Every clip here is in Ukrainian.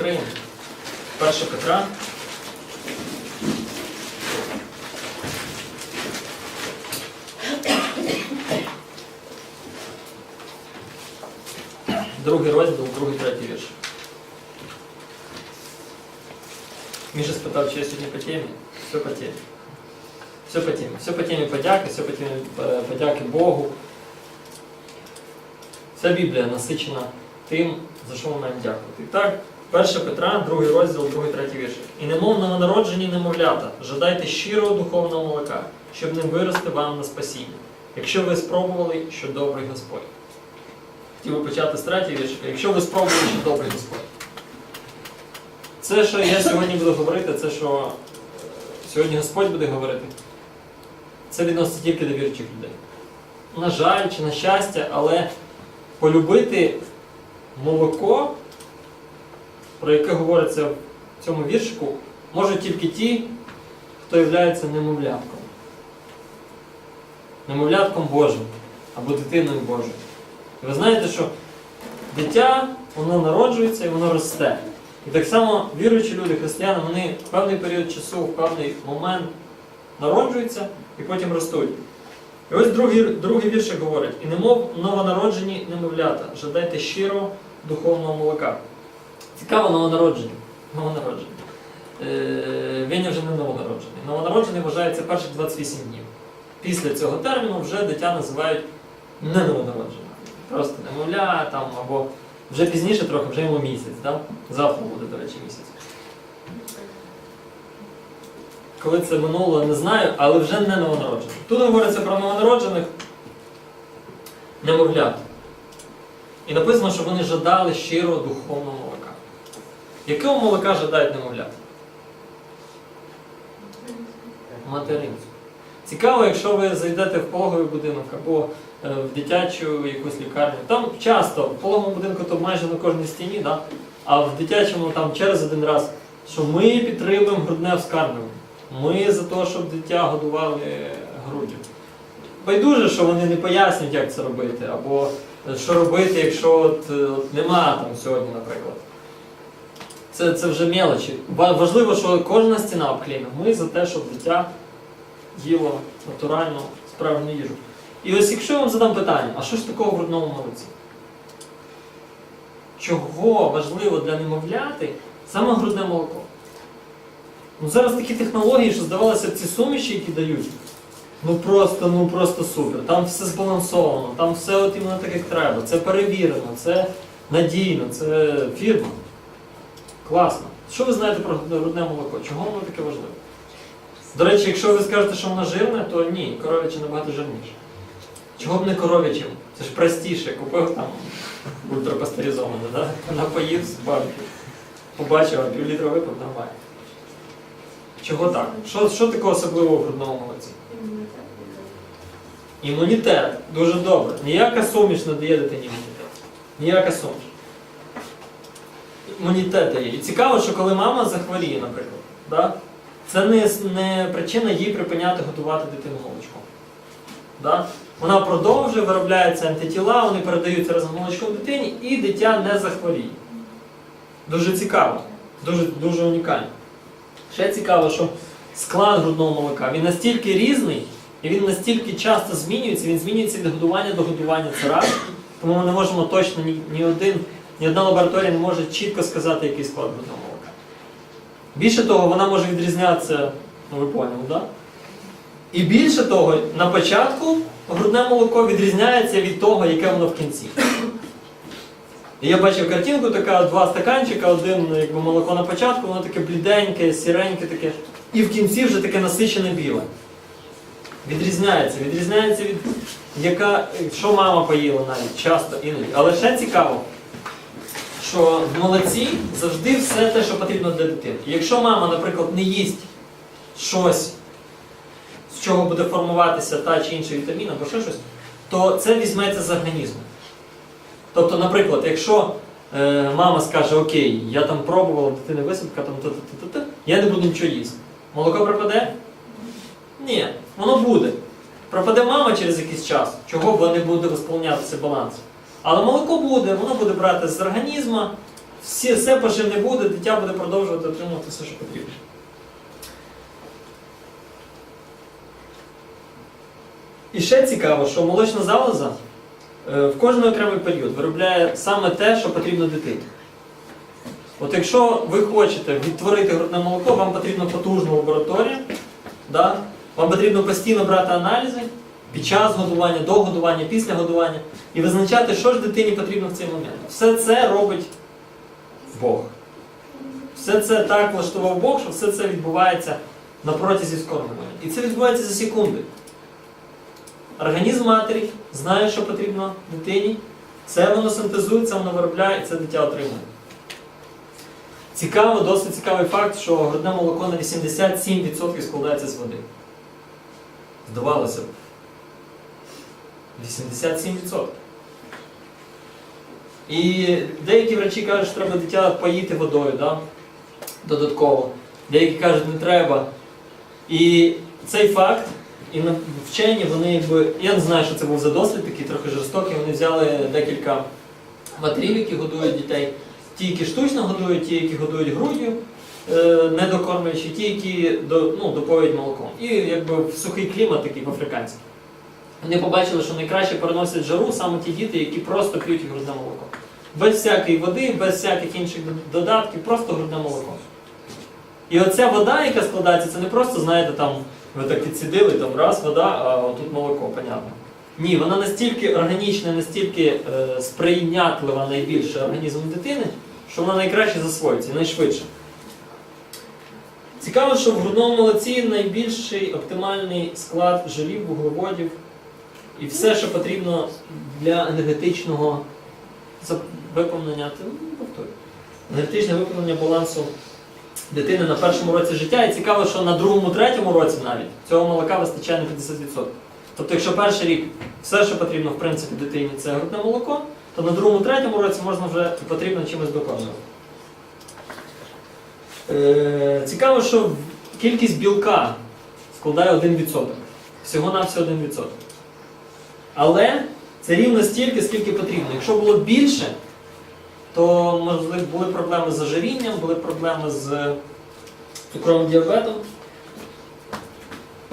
відкриємо. 1 Петра. Другий розділ, другий, третій вірш. Міша спитав, чи я сьогодні по темі. Все по темі. Все по темі. Все по темі подяки, все по темі е, подяки Богу. Вся Біблія насичена тим, за що ми маємо дякувати. Так, 1 Петра, другий розділ, другий, третій вірш. І немов новонароджені немовлята, жадайте щирого духовного молока, щоб ним вирости вам на спасіння, якщо ви спробували, що добрий Господь. Хотів би почати з третій вірш. Якщо ви спробували, що добрий Господь. Це, що я сьогодні буду говорити, це, що е, сьогодні Господь буде говорити, це відноситься тільки до віруючих людей. На жаль, чи на щастя, але полюбити молоко, про яке говориться в цьому віршику, можуть тільки ті, хто є немовлятком. Немовлятком Божим або дитиною Божою. І ви знаєте, що дитя, воно народжується і воно росте. І так само віруючі люди, християни, вони в певний період часу, в певний момент народжуються і потім ростуть. І ось другий, другий віршик говорить: і немов новонароджені немовлята, жадайте щиро духовного молока. Цікаво новонароджені. Новонароджені. Е, він вже не новонароджений. Новонароджений вважається перших 28 днів. Після цього терміну вже дитя називають не новонародженим. Просто немовля там, або вже пізніше трохи, вже йому місяць. Да? Завтра буде, до речі, місяць. Коли це минуло, не знаю, але вже не новонароджених. Тут говориться про новонароджених немовлят. І написано, що вони жадали щирого духовного. Якого молока жадають немовлят? Материнського. Цікаво, якщо ви зайдете в пологовий будинок або е, в дитячу якусь лікарню. Там часто в пологовому будинку то майже на кожній стіні, да? а в дитячому там через один раз, що ми підтримуємо грудне вскармлювання. Ми за те, щоб дитя годували груддю. Байдуже, що вони не пояснюють, як це робити, або е, що робити, якщо от, е, от нема там сьогодні, наприклад. Це, це вже мелочі. Важливо, що кожна стіна обклеєна. Ми за те, щоб дитя їло натуральну, справжню їжу. І ось якщо я вам задам питання, а що ж такого в грудному молоці? Чого важливо для немовляти саме грудне молоко? Ну зараз такі технології, що здавалося б ці суміші, які дають, ну просто, ну просто супер. Там все збалансовано, там все от іменно так, як треба. Це перевірено, це надійно, це фірма. Класно. Що ви знаєте про грудне молоко? Чого воно таке важливе? До речі, якщо ви скажете, що воно жирне, то ні, коров'яче набагато жирніше. Чого б не коров'ячим? Це ж простіше. Купив там ультрапастеризоване, да? напоїв з банки. Побачив, а півлітра випив, нормально. Чого так? Що, що такого особливого в грудному молоці? Імунітет. Дуже добре. Ніяка суміш не дає дитині імунітет. Ніяка суміш. Імунітет дає. І цікаво, що коли мама захворіє, наприклад, да? це не, не причина їй припиняти готувати дитину молочком. Да? Вона продовжує, виробляються антитіла, вони передаються разом з молочком дитині, і дитя не захворіє. Дуже цікаво, дуже, дуже унікально. Ще цікаво, що склад грудного молока він настільки різний, і він настільки часто змінюється, він змінюється від годування до годування це раз. Тому ми не можемо точно ні, ні один, ні одна лабораторія не може чітко сказати, який склад грудного молока. Більше того, вона може відрізнятися, ну ви поняли, да? І більше того, на початку грудне молоко відрізняється від того, яке воно в кінці. І я бачив картинку, така два стаканчика, один якби молоко на початку, воно таке бліденьке, сіреньке таке, і в кінці вже таке насичене біле. Відрізняється, відрізняється від яка, що мама поїла навіть, часто іноді. Але ще цікаво, що в молоці завжди все те, що потрібно для дитини. Якщо мама, наприклад, не їсть щось, з чого буде формуватися та чи інша вітаміна або ще щось, то це візьметься з організму. Тобто, наприклад, якщо е, мама скаже, окей, я там пробувала, дитини висадка, там та-та-та-та, я не буду нічого їсти. Молоко пропаде? Ні, воно буде. Пропаде мама через якийсь час, чого бо не буде висповнятися баланс. Але молоко буде, воно буде брати з організму, всі, все пожив не буде, дитя буде продовжувати отримувати все, що потрібно. І ще цікаво, що молочна залоза е, в кожен окремий період виробляє саме те, що потрібно дитині. От якщо ви хочете відтворити грудне молоко, вам потрібна потужна лабораторія, да? вам потрібно постійно брати аналізи під час годування, до годування, після годування і визначати, що ж дитині потрібно в цей момент. Все це робить Бог. Все це так влаштував Бог, що все це відбувається на протязі скормлення. І це відбувається за секунди. Організм матері знає, що потрібно дитині, це воно синтезує, це воно виробляє і це дитя отримує. Цікаво, досить цікавий факт, що грудне молоко на 87% складається з води. Здавалося б. 87%. І деякі врачі кажуть, що треба дитя поїти водою, да? додатково. Деякі кажуть, не треба. І цей факт, і вчені, вони якби. Я не знаю, що це був за дослід, такий трохи жорстокий. Вони взяли декілька матерів, які годують дітей. Ті, які штучно годують, ті, які годують груддю, е, не докормлюючи, ті, які ну, доповіють молоком. І якби в сухий клімат, такий в африканський. Вони побачили, що найкраще переносять жару саме ті діти, які просто п'ють грудне молоко. Без всякої води, без всяких інших додатків, просто грудне молоко. І оця вода, яка складається, це не просто, знаєте, там ви так підсидили, там раз вода, а тут молоко, понятно. Ні, вона настільки органічна, настільки е, сприйнятлива найбільше організмом дитини, що вона найкраще засвоюється, найшвидше. Цікаво, що в грудному молоці найбільший оптимальний склад жирів, вуглеводів і все, що потрібно для енергетичного ти, ну, повторюю, енергетичне виповнення балансу дитини на першому році життя. І цікаво, що на другому, третьому році навіть цього молока вистачає на 50%. Тобто, якщо перший рік все, що потрібно в принципі дитині, це грудне молоко, то на другому, третьому році можна вже потрібно чимось доконувати. Е, цікаво, що кількість білка складає 1%. Всього-навсього 1%. Але це рівно стільки, скільки потрібно. Якщо було більше, то можливо були проблеми з ожирінням, були проблеми з цукровим діабетом.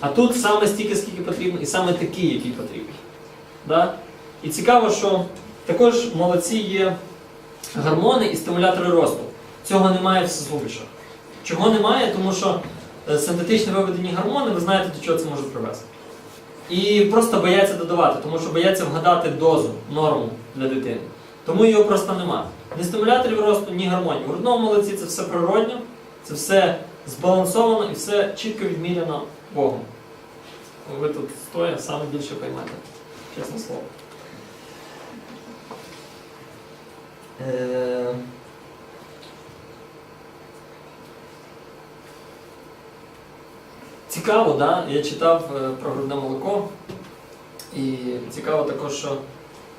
А тут саме стільки, скільки потрібно, і саме такі, які потрібні. Да? І цікаво, що також молодці є гормони і стимулятори росту. Цього немає в сумішах. Чого немає? Тому що е, синтетично виведені гормони, ви знаєте, до чого це може привести. І просто бояться додавати, тому що бояться вгадати дозу, норму для дитини. Тому його просто немає. Ні стимуляторів росту, ні гормонів. У грудному молоці це все природньо, це все збалансовано і все чітко відміряно Богом. Ви тут стоя саме більше поймете, чесне слово. Е... Цікаво, да? я читав е, про грудне молоко. І цікаво також, що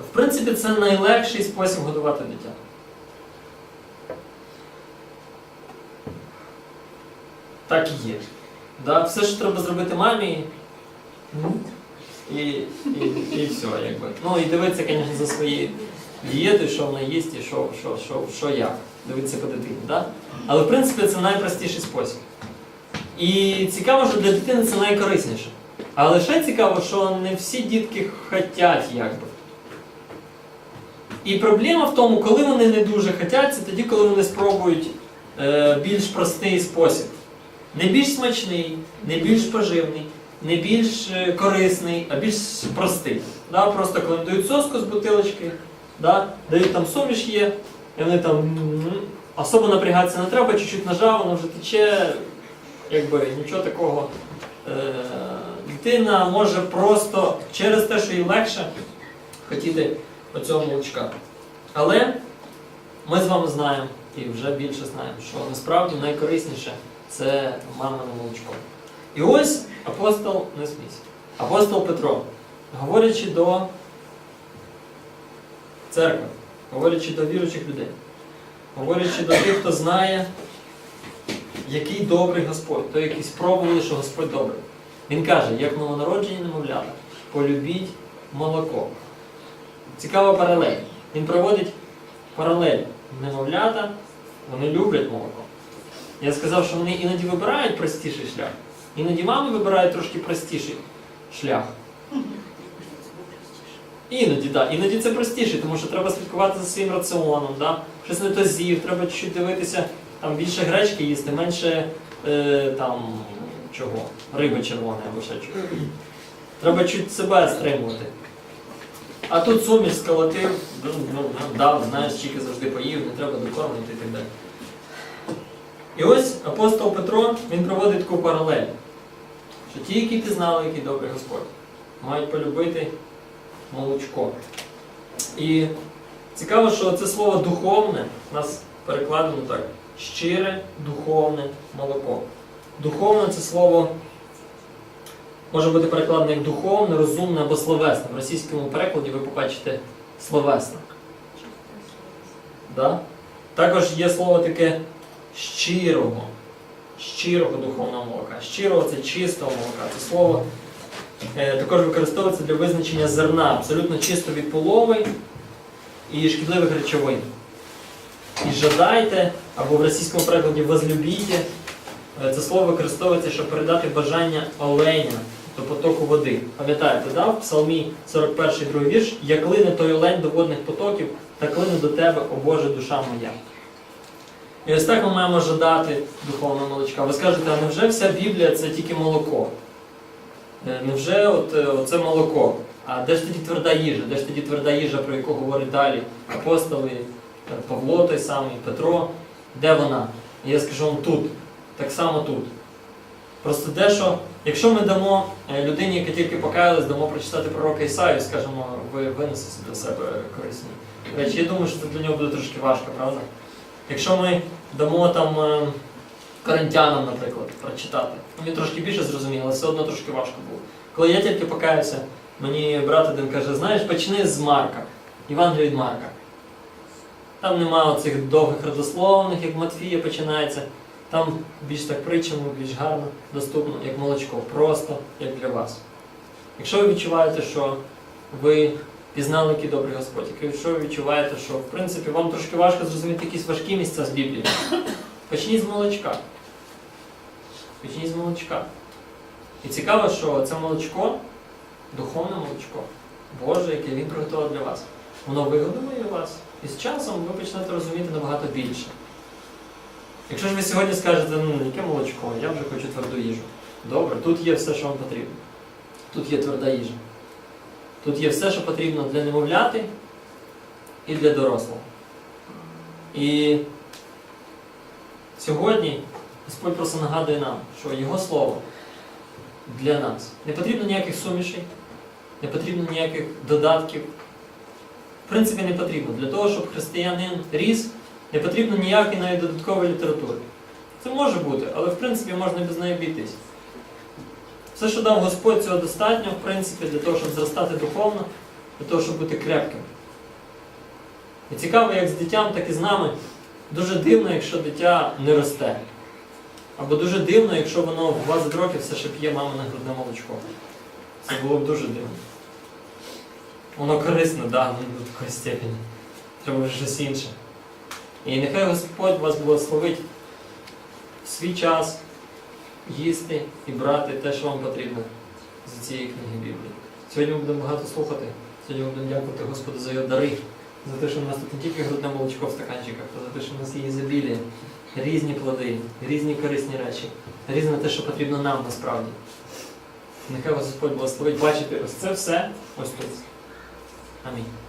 в принципі це найлегший спосіб годувати дитя. Так і є. Да? Все, що треба зробити мамі, і, і, і все, якби. Ну і дивитися, звісно, за свої дієти, що вона їсть і що, що, що, що як. Дивитися по дитині. Да? Але в принципі це найпростіший спосіб. І цікаво, що для дитини це найкорисніше. Але ще цікаво, що не всі дітки хотять якби. І проблема в тому, коли вони не дуже хотять, це тоді, коли вони спробують е, більш простий спосіб. Не більш смачний, не більш поживний, не більш е, корисний, а більш простий. Да? Просто коли дають соску з бутилочки, да? дають там суміш є, і вони там особо напрягатися не треба, чуть-чуть нажав, воно вже тече, якби нічого такого. Е, дитина може просто через те, що їй легше хотіти оцього молочка. Але ми з вами знаємо і вже більше знаємо, що насправді найкорисніше це мамине молочко. І ось апостол, не смійся, апостол Петро, говорячи до церкви, говорячи до віруючих людей, говорячи до тих, хто знає, який добрий Господь, той, який спробували, що Господь добрий. Він каже, як новонароджені немовлята, полюбіть молоко. Цікава паралель. Він проводить паралель немовлята, вони люблять молоко. Я сказав, що вони іноді вибирають простіший шлях, іноді мами вибирають трошки простіший шлях. Іноді, так, іноді це простіше, тому що треба слідкувати за своїм раціоном, да? щось не то з'їв, треба чуть-чуть дивитися, там більше гречки їсти, менше е, там чого, риби червоної або ще чого. Треба чуть себе стримувати. А тут суміш сколотив, ну, ну, ну, дав, знаєш, тільки завжди поїв, не треба докормити і так далі. І ось апостол Петро він проводить таку паралель, що ті, які пізнали, який добрий Господь, мають полюбити молочко. І цікаво, що це слово духовне у нас перекладено так: щире духовне молоко. Духовне це слово може бути перекладено як духовне, розумне або словесне. В російському перекладі ви побачите словесне. Да? Також є слово таке щирого, щирого духовного молока. Щирого це чистого молока. Це слово е, також використовується для визначення зерна, абсолютно чисто від полови і шкідливих речовин. І жадайте, або в російському перекладі возлюбійте, е, це слово використовується, щоб передати бажання оленя до потоку води. Пам'ятаєте, да? в Псалмі 41 другий вірш, як лине той олень до водних потоків, так лине до тебе, о Боже, душа моя. І ось так ми маємо жадати духовного молочка. Ви скажете, а невже вся Біблія це тільки молоко? Е, Невже от, е, оце молоко? А де ж тоді тверда їжа? Де ж тоді тверда їжа, про яку говорить далі апостоли, Павло той самий, Петро? Де вона? Я скажу вам тут, так само тут. Просто дещо, якщо ми дамо е, людині, яка тільки покаялась, дамо прочитати пророка Ісаю, скажемо, ви винесете для себе корисні речі. Я думаю, що це для нього буде трошки важко, правда? Якщо ми дамо там е, коринтянам, наприклад, прочитати, він трошки більше зрозуміло, але все одно трошки важко було. Коли я тільки покаявся, мені брат один каже, знаєш, почни з Марка, Євангелія від Марка. Там немає оцих довгих родословних, як Матфія починається. Там більш так притчами, більш гарно, доступно, як молочко, просто як для вас. Якщо ви відчуваєте, що ви пізнали, який добрий Господь, якщо ви відчуваєте, що в принципі вам трошки важко зрозуміти якісь важкі місця з Біблії, почніть з молочка. Почніть з молочка. І цікаво, що це молочко, духовне молочко, Боже, яке Він приготував для вас, воно вигодує вас. І з часом ви почнете розуміти набагато більше. Якщо ж ви сьогодні скажете, ну яке молочко, я вже хочу тверду їжу. Добре, тут є все, що вам потрібно. Тут є тверда їжа. Тут є все, що потрібно для немовляти і для дорослого. І сьогодні Господь просто нагадує нам, що Його Слово для нас. Не потрібно ніяких сумішей, не потрібно ніяких додатків. В принципі, не потрібно. Для того, щоб християнин ріс, не потрібно ніякої навіть додаткової літератури. Це може бути, але в принципі можна без неї обійтись. Все, що дав Господь, цього достатньо, в принципі, для того, щоб зростати духовно, для того, щоб бути крепким. І цікаво, як з дитям, так і з нами. Дуже дивно, якщо дитя не росте. Або дуже дивно, якщо воно в 20 років все ще п'є мамине грудне молочко. Це було б дуже дивно. Воно корисне, да, до такої степені. Треба вже щось інше. І нехай Господь вас благословить свій час їсти і брати те, що вам потрібно з цієї книги Біблії. Сьогодні ми будемо багато слухати. Сьогодні ми будемо дякувати Господу за його дари, за те, що в нас тут не тільки грудне молочко в стаканчиках, а за те, що в нас є ізобілія, різні плоди, різні корисні речі, різне те, що потрібно нам насправді. Нехай вас Господь благословить бачити ось це все ось тут. Амінь.